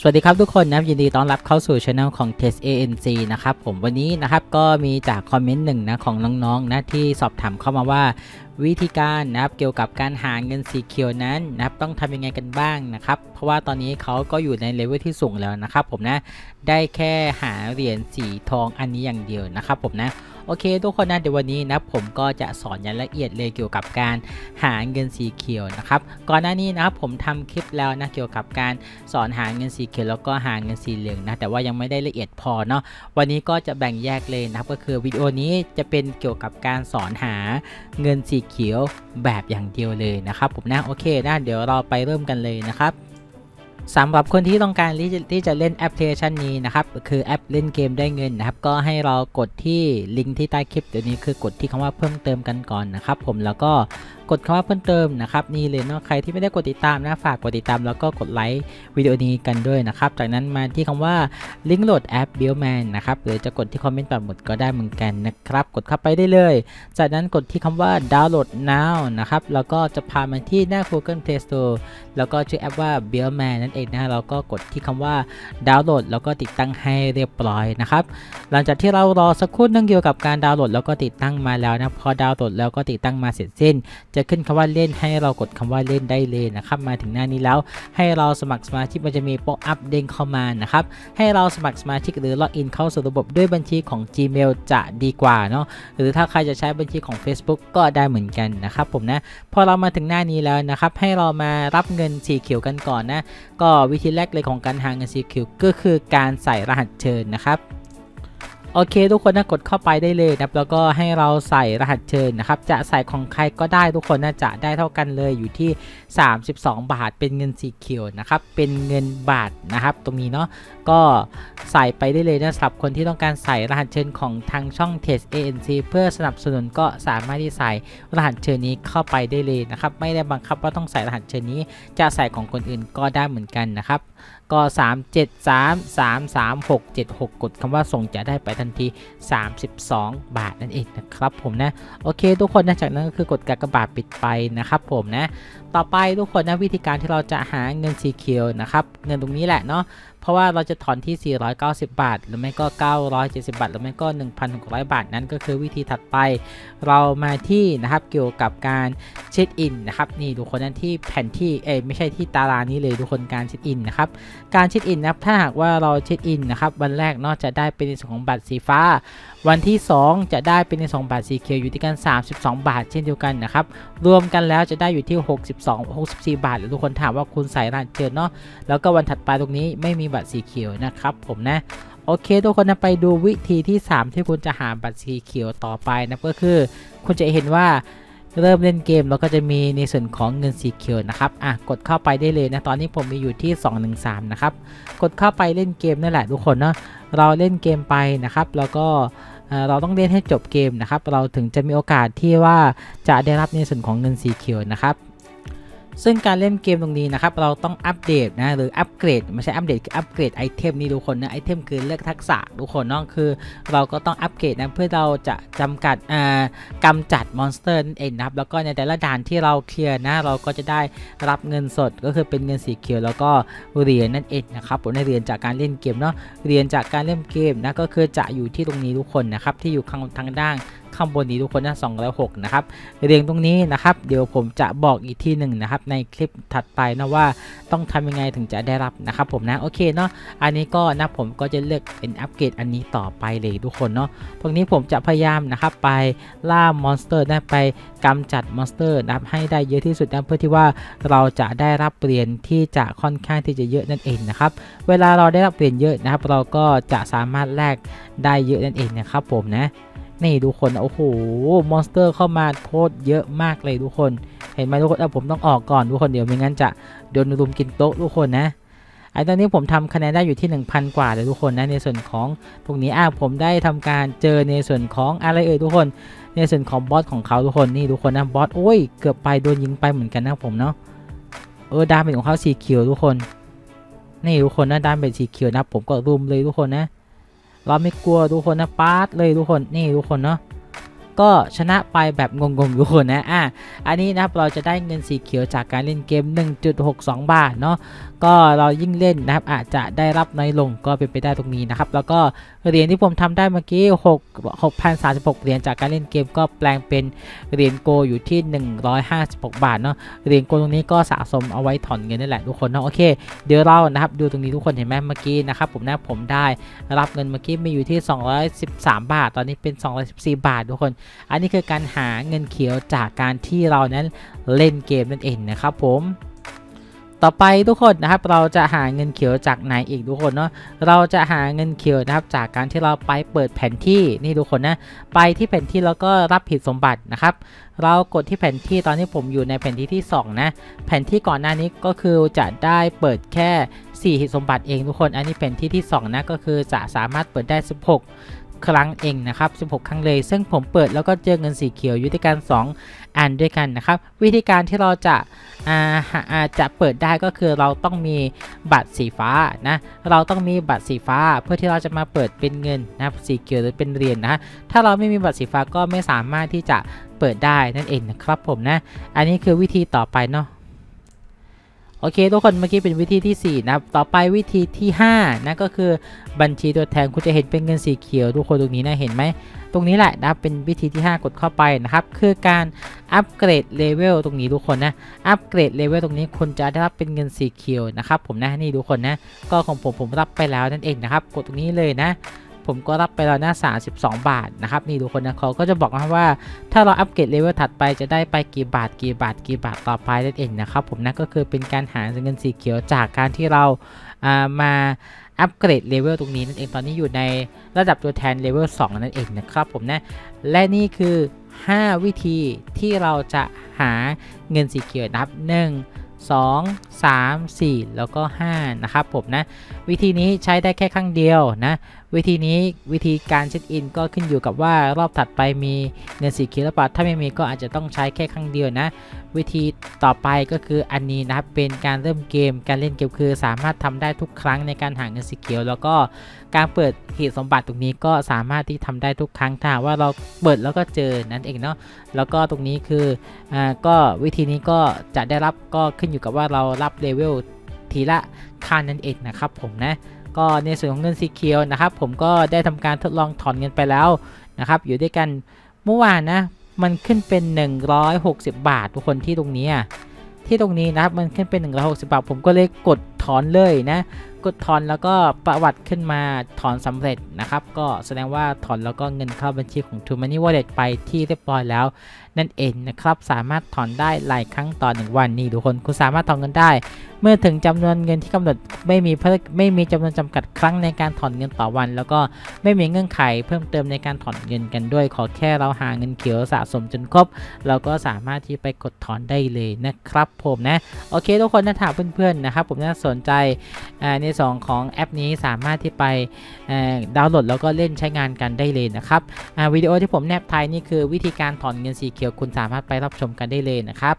สวัสดีครับทุกคนนะครับยินดีต้อนรับเข้าสู่ช anel ของ Test ANC นะครับผมวันนี้นะครับก็มีจากคอมเมนต์หนึ่งนะของน้องๆนะที่สอบถามเข้ามาว่า วิธีการนะครับเกี่ยวกับการหาเงินสีเขียวนั้นนะครับต้องทำยังไงกันบ้างนะครับเพราะว่าตอนนี้เขาก็อยู่ในเลเวลที่สูงแล้วนะครับผมนะได้แค่หาเหรียญสีทองอันนี้อย่างเดียวนะครับผมนะ โอเค ทุกคนนะเดี๋ยววันนี้นะผมก็จะสอนอย่างละเอียดเลยเกี่ยวกับการหาเงินสีเขียวนะครับก่อนหน้านี้นะครับผมทำคลิปแล้วนะเกี่ยวกับการสอนหาเงินสีเขียวแล้วก็หาเงินสีเหลืองนะแต่ว่ายังไม่ได้ละเอียดพอเนาะวันนี้ก็จะแบ่งแยกเลยนะครับก็คือวิดีโอนี้จะเป็นเกี่ยวกับการสอนหาเงินสีเขียวแบบอย่างเดียวเลยนะครับผมนะโอเคนะเดี๋ยวเราไปเริ่มกันเลยนะครับ สำหรับคนที่ต้องการที่จะที่จะเล่นแอปพลิเคชันนี้นะครับคือแอปเล่นเกมได้เงินนะครับก็ให้เรากดที่ลิงก์ที่ใต้คลิปเดี๋ยวนี้คือกดที่คำว่าเพิ่มเติมกันก่อนนะครับผมแล้วก็กดคำว่าเพิ่มเติมนะครับนี่เลยเนาะใครที่ไม่ได้กดติดตามนะฝากกดติดตามแล้วก็กดไลค์วิดีโอนี้กันด้วยนะครับ จากนั้นมาที่คำว่าลิงก์โหลดแอป b i l l m a n นะครับหรือจะกดที่คอมเมนต์ปัดหมดก็ได้เหมือนกันนะครับกดเข้าไปได้เลย จากนั้นกดที่คำว่า download now นะครับแล้วก็จะพามาที่หน้า Google Play Store แล้วก็ชื่อแอปว่า b i l l m a n นั่นเองนะเราก็กดที่คำว่าดาวน์โหลด แล้วก็ติดตั้งให้เรียบร้อยนะครับหลังจากที่เรารอสักครู่นึงเกี่ยวกับการดาวน์โหลดแล้วก็ติดตั้งมาแล้วนะพอดาวน์โหลดแล้วก็ติดตั้งมาเสร็จสิ้นจะขึ้นคำว่าเล่นให้เรากดคำว่าเล่นได้เลยนะครับ มาถึงหน้านี้แล้ว ให้เราสมัครสมาชิกมันจะมีโปรอัพเด้งเข้ามานะครับ ให้เราสมัครสมาชิกหรือล็อกอินเข้าสู่ระบบด้วยบัญชีของ Gmail จะดีกว่าเนาะ หรือถ้าใครจะใช้บัญชีของ Facebook ก็ได้เหมือนกันนะครับผมนะ พอเรามาถึงหน้านี้แล้วนะครับ ให้เรามารับเงินสีเขียวกันก่อนนะ ก็วิธีแรกเลยของการหาเงิน CQ ก็คือการใส่รหัสเชิญนะครับ โอเค ทุกคนนะกดเข้าไปได้เลยนะแล้วก็ให้เราใส่รหัสเชิญนะครับ จะใส่ของใครก็ได้ทุกคนนะจะได้เท่ากันเลยอยู่ที่ 32 บาท เป็นเงินสีเขียวนะครับ เป็นเงินบาทนะครับ ตรงนี้เนาะก็ใส่ไปได้เลยนะสำหรับคนที่ต้องการใส่รหัสเชิญของทางช่อง Test ANC เพื่อสนับสนุนก็สามารถที่ใส่รหัสเชิญนี้เข้าไปได้เลยนะครับ ไม่ได้บังคับว่าต้องใส่รหัสเชิญนี้ จะใส่ของคนอื่นก็ได้เหมือนกันนะครับ ก็ 3 7 3 3 3 6 7 6 กดคำว่าส่งจะได้ไปทันที 32 บาทนั่นเองนะครับผมนะโอเค ทุกคนนะจากนั้นก็คือกดกากบาทปิดไปนะครับผมนะต่อไปทุกคนนะวิธีการที่เราจะหาเงินสีเขียวนะครับเงินตรงนี้แหละเนาะเพราะว่าเราจะถอนที่ 490 บาท หรือไม่ก็ 970 บาท หรือไม่ก็ 1,600 บาท นั้นก็คือวิธีถัดไป เรามาที่นะครับเกี่ยวกับการ เช็คอินนะครับนี่ทุกคนนั้นที่แผ่นที่เอ้ไม่ใช่ที่ตารางนี้เลยทุกคนการเช็คอินนะครับการเช็คอินนะครับถ้าหากว่าเราเช็คอินนะครับวันแรกนอกจะได้เป็นในส่วนของบัตรสีฟ้า วันที่ 2 จะได้เป็นในส่วนของบัตรสีเขียวอยู่ที่กัน 32 บาท เช่นเดียวกันนะครับรวมกันแล้วจะได้อยู่ที่ 62 64 บาทหรือทุกคนถามว่าคุณใส่รหัสเชิญเนาะแล้วก็วันถัดไปตรงนี้ไม่มีบัตรสีเขียวนะครับผมนะโอเค ทุกคนนะไปดูวิธีที่ 3 ที่คุณจะหาบัตรสีเขียวต่อไปนะก็คือ คุณจะเห็นว่า เริ่มเล่นเกมแล้วก็จะมีในส่วนของเงินสีเขียวนะครับอะกดเข้าไปได้เลยนะตอนนี้ผมมีอยู่ที่ 213 นะครับ กดเข้าไปเล่นเกมนั่นแหละทุกคนเนาะเราเล่นเกมไปนะครับ แล้วก็เอ่อเราต้องเล่นให้จบเกมนะครับ เราถึงจะมีโอกาสที่ว่าจะได้รับในส่วนของเงินสีเขียวนะครับ ซึ่งการเล่นเกมตรงนี้นะครับเราต้องอัปเดตนะหรืออัปเกรดไม่ใช่อัปเดตคืออัปเกรดไอเทมนี่ทุกคนนะไอเทมคือเลือกทักษะทุกคนเนาะคือ เราก็ต้องอัปเกรดนะเพื่อเราจะจำกัดอ่ากำจัดมอนสเตอร์นั่นเองนะครับแล้วก็ในแต่ละด่านที่เราเคลียร์นะเราก็จะได้รับเงินสดก็คือเป็นเงินสีเขียวแล้วก็เหรียญนั่นเองนะครับผมได้เหรียญจากการเล่นเกมเนาะเหรียญจากการเล่นเกมนะก็คือจะอยู่ที่ตรงนี้ทุกคนนะครับที่อยู่ข้างทางด้าน ข้างบนนี้ทุกคนนะ206นะครับเรียงตรงนี้นะครับเดี๋ยวผมจะบอกอีกที่หนึ่งนะครับในคลิปถัดไปนะว่าต้องทำยังไงถึงจะได้รับนะครับผมนะโอเคเนาะอันนี้ก็นะผมก็จะเลือกเป็นอัปเกรดอันนี้ต่อไปเลยทุกคนเนาะตรงนี้ผมจะพยายามนะครับไปล่ามอนสเตอร์นะไปกำจัดมอนสเตอร์นะครับให้ได้เยอะที่สุดนะเพื่อที่ว่าเราจะได้รับเหรียญที่จะค่อนข้างที่จะเยอะนั่นเองนะครับเวลาเราได้รับเหรียญเยอะนะครับ เราก็จะสามารถแลกได้เยอะนั่นเองนะครับผมนะ นี่ทุกคนโอ้โหมอนสเตอร์เข้ามาโคตรเยอะมากเลยทุกคน เห็นไหมทุกคนเอาผมต้องออกก่อนทุกคนเดี๋ยวไม่งั้นจะโดนรุมกินโต๊ะทุกคนนะไอ้ตอนนี้ผมทำคะแนนได้อยู่ที่ 1,000 กว่าเลยทุกคนนะในส่วนของตรงนี้อะผมได้ทำการเจอในส่วนของอะไรเอ่ยทุกคน ในส่วนของบอสของเขาทุกคนนี่ทุกคนนะบอสโอ้ยเกือบไปโดนยิงไปเหมือนกันนะผมเนาะเออดาเมจของเขาสีเขียวทุกคนนี่ทุกคนนะดาเมจสีเขียวนะผมก็รุมเลยทุกคนนะ เราไม่กลัวทุกคนนะปาดเลยทุกคนนี่ทุกคนเนาะ ก็ชนะไปแบบงงๆทุกคนนะอะอันนี้นะครับเราจะได้เงินสีเขียวจากการเล่นเกม 1.62 บาทเนาะก็เรายิ่งเล่นนะครับอาจจะได้รับน้อยลงก็เป็นไปได้ตรงนี้นะครับแล้วก็เหรียญที่ผมทำได้เมื่อกี้6 6,036เหรียญจากการเล่นเกมก็แปลงเป็นเหรียญโกอยู่ที่ 156 บาทเนาะเหรียญโกตรงนี้ก็สะสมเอาไว้ถอนเงินนี่แหละทุกคนเนาะโอเคเดี๋ยวเรานะครับดูตรงนี้ทุกคนเห็นไหมเมื่อกี้นะครับผมนะผมได้รับเงินเมื่อกี้มีอยู่ที่ 213 บาท ตอนนี้เป็น 214 บาททุกคนอันนี้คือการหาเงินเขียวจากการที่เรานั้นเล่นเกมนั่นเองนะครับผมต่อไปทุกคนนะครับเราจะหาเงินเขียวจากไหนอีกทุกคนเนาะเราจะหาเงินเขียวนะครับจากการที่เราไปเปิดแผนที่นี่ทุกคนนะไปที่แผนที่แล้วก็รับผิดสมบัตินะครับเรากดที่แผนที่ตอนนี้ผมอยู่ในแผนที่ที่สองนะ แผนที่ก่อนหน้านี้ก็คือจะได้เปิดแค่4หิสมบัติเองทุกคน อันนี้แผนที่ที่สองนะก็คือจะสามารถเปิดได้ 16 ครั้งเองนะครับ 16 ครั้งเลย ซึ่งผมเปิดแล้วก็เจอเงินสีเขียวอยู่ด้วยกัน 2 อันด้วยกันนะครับ วิธีการที่เราจะาาจะเปิดได้ก็คือเราต้องมีบัตรสีฟ้านะ เราต้องมีบัตรสีฟ้าเพื่อที่เราจะมาเปิดเป็นเงินนะสีเขียวหรือเป็นเหรียญนะถ้าเราไม่มีบัตรสีฟ้าก็ไม่สามารถที่จะเปิดได้นั่นเองนะครับผมนะ อันนี้คือวิธีต่อไปเนาะ โอเค ทุกคนเมื่อกี้เป็นวิธีที่ 4 นะครับ ต่อไปวิธีที่ 5 นะก็คือบัญชีตัวแทนคุณจะเห็นเป็นเงินสีเขียว ทุกคนตรงนี้นะเห็นไหมตรงนี้แหละนะครับเป็นวิธีที่ 5 กดเข้าไปนะครับคือการอัปเกรดเลเวลตรงนี้ทุกคนนะอัปเกรดเลเวลตรงนี้คุณจะได้รับเป็นเงินสีเขียวนะครับผมนะนี่ทุกคนนะก็ของผมผมรับไปแล้วนั่นเองนะครับกดตรงนี้เลยนะ ผมก็รับไปแล้วนะ32 บาทนะครับนี่ทุกคนนะเขาก็จะบอกมาว่าถ้าเราอัปเกรดเลเวลถัดไปจะได้ไปกี่บาทกี่บาทกี่บาทต่อไปนั่นเองนะครับผมนะก็คือเป็นการหาเงินสีเขียวจากการที่เราอ่ามาอัปเกรดเลเวลตรงนี้นั่นเองตอนนี้อยู่ในระดับตัวแทนเลเวล2นั่นเองนะครับผมนะและนี่คือ 5 วิธีที่เราจะหาเงินสีเขียวนับ 1 2 3 4 แล้วก็ 5 นะครับผมนะ วิธีนี้ใช้ได้แค่ครั้งเดียวนะ วิธีนี้วิธีการเช็คอินก็ขึ้นอยู่กับว่ารอบถัดไปมีเงินสีเขียวหรือเปล่าถ้าไม่มีก็อาจจะต้องใช้แค่ครั้งเดียวนะ วิธีต่อไปก็คืออันนี้นะครับเป็นการเริ่มเกม การเล่นเกมคือ สามารถทำได้ทุกครั้งในการหาเงินสีเขียว แล้วก็การเปิดหีบสมบัติตรงนี้ก็สามารถที่ทำได้ทุกครั้งถ้าว่าเราเปิดแล้วก็เจอนั่นเองเนาะแล้วก็ตรงนี้คืออ่าก็วิธีนี้ก็จะได้รับก็ขึ้นอยู่กับว่าเรารับเลเวลทีละขั้นนั่นเองนะครับผมนะก็ในส่วนของเงินสีเขียวนะครับผมก็ได้ทำการทดลองถอนเงินไปแล้วนะครับอยู่ด้วยกันเมื่อวานนะมันขึ้นเป็น 160 บาททุกคนที่ตรงนี้ที่ตรงนี้นะครับมันขึ้นเป็น 160 บาท ผมก็เลยกดถอนเลยนะกดถอนแล้วก็ประวัติขึ้นมาถอนสำเร็จนะครับ ก็แสดงว่าถอนแล้วก็เงินเข้าบัญชีของ True Money Wallet ไปที่เรียบร้อยแล้ว นั่นเองนะครับสามารถถอนได้หลายครั้งต่อหนึ่งวันนี่ทุกคนคุณสามารถถอนเงินได้ เมื่อถึงจำนวนเงินที่กำหนดไม่มีเพิ่มไม่มีจำนวนจำกัดครั้งในการถอนเงินต่อวัน แล้วก็ไม่มีเงื่อนไขเพิ่มเติมในการถอนเงินกันด้วย ขอแค่เราหาเงินเขียวสะสมจนครบ เราก็สามารถที่ไปกดถอนได้เลยนะครับผมนะโอเคทุกคนนะถามเพื่อนๆนะครับผมน่าสนใจในสองของแอปนี้สามารถที่ไปดาวน์โหลดแล้วก็เล่นใช้งานกันได้เลยนะครับวิดีโอที่ผมแนบไทยนี่คือวิธีการถอนเงินสีเขียวเขียวคุณสามารถไปรับชมกันได้เลยนะครับ